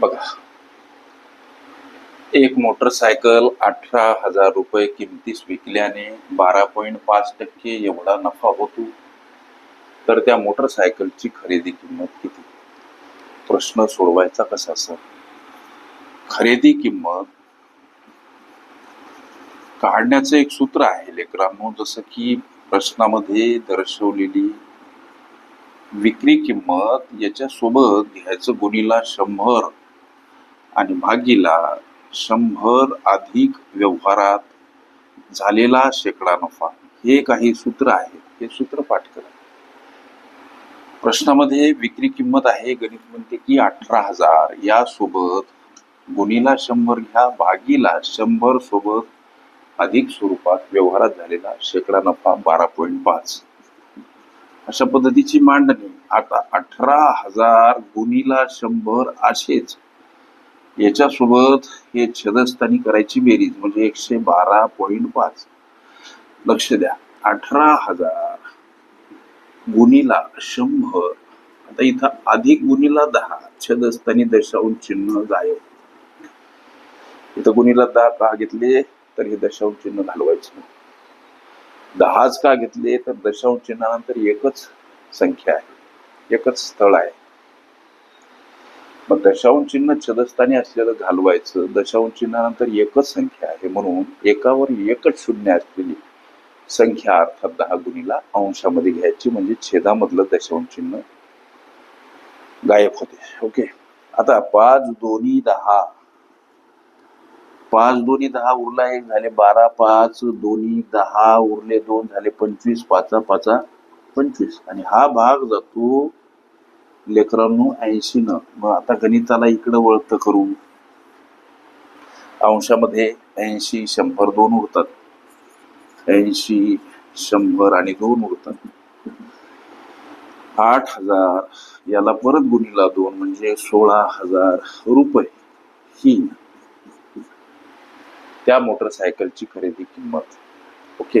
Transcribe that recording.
बघा. एक मोटरसायकल अठरा हजार रुपये किमतीस विकल्याने बारा पॉईंट पाच टक्के एवढा नफा होतो. तर त्या मोटरसायकलची खरेदी किंमत किती? प्रश्न सोडवायचा कसा सर? खरेदी किंमत काढण्याचं एक सूत्र आहे लेकरांनो जसं की प्रश्नामध्ये दर्शवलेली विक्री किंमत याच्या सोबत घ्यायचं गुणीला शंभर. आणि भागीला शंभर अधिक व्यवहारात झालेला शेकडा नफा. हे काही सूत्र आहे. हे सूत्र पाठ करा. प्रश्नामध्ये विक्री किंमत आहे. गणित म्हणते की अठरा हजार. यासोबत गुणीला शंभर घ्या. भागीला शंभर सोबत अधिक स्वरूपात व्यवहारात झालेला शेकडा नफा बारा पॉईंट पाच. अशा पद्धतीची मांडणी. आता अठरा हजार गुणीला शंभर असेच याच्यासोबत हे छदस्थानी करायची बेरीज म्हणजे एकशे बारा पॉईंट पाच. लक्ष द्या. अठरा हजार गुणीला शंभर. आता इथं अधिक गुणीला दहा. छदस्थानी दशांश चिन्ह गायब. इथं गुणीला दहा का घेतले तर हे दशांश चिन्ह घालवायचं दहाच का घेतले तर दशांश चिन्हानंतर एकच संख्या आहे. एकच स्थळ आहे. मग दशांश चिन्ह छदस्थानी असलेलं घालवायचं दशांश चिन्हानंतर एकच संख्या आहे म्हणून एकावर एकच शून्य असलेली संख्या अर्थात दहा गुणीला अंशामध्ये घ्यायची म्हणजे छेदामधलं दशांश चिन्ह गायब होते. ओके. आता पाच दोन्ही दहा. पाच दोन्ही दहा उरला एक झाले बारा पाच दोन्ही दहा उरले दोन झाले पंचवीस पाचा पाचा पंचवीस. आणि हा भाग जातो लेकरांनो ऐंशी न मग आता गणिताला इकडं वळत करू अंशामध्ये ऐंशी शंभर दोन उरतात. ऐंशी शंभर आणि दोन उरतात. आठ हजार याला परत गुणीला दोन म्हणजे सोळा हजार रुपये ही. त्या मोटरसायकलची खरेदी किंमत. ओके?